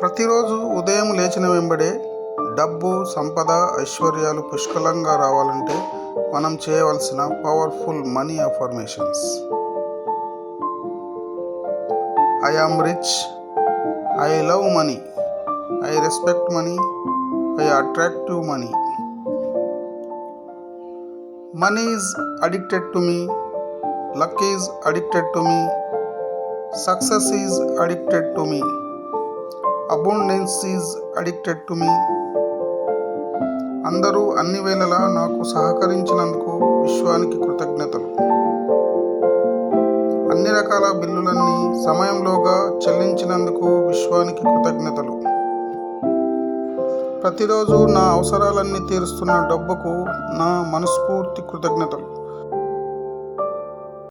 ప్రతిరోజు ఉదయం లేచిన వెంబడే డబ్బు సంపద ఐశ్వర్యాలు పుష్కలంగా రావాలంటే మనం చేయవలసిన powerful money affirmations I am rich I love money I respect money I attractive money money is addicted to me luck is addicted to me success is addicted to me abundance is addicted to me అందరూ అన్ని వేళలా నాకు సహకరించినందుకు విశ్వానికి కృతజ్ఞతలు. అన్ని రకాల బిల్లులన్నీ సమయంలోగా చెల్లించినందుకు విశ్వానికి కృతజ్ఞతలు. ప్రతిరోజు నా అవసరాలన్నీ తీరుస్తున్న డబ్బుకు నా మనస్ఫూర్తి కృతజ్ఞతలు.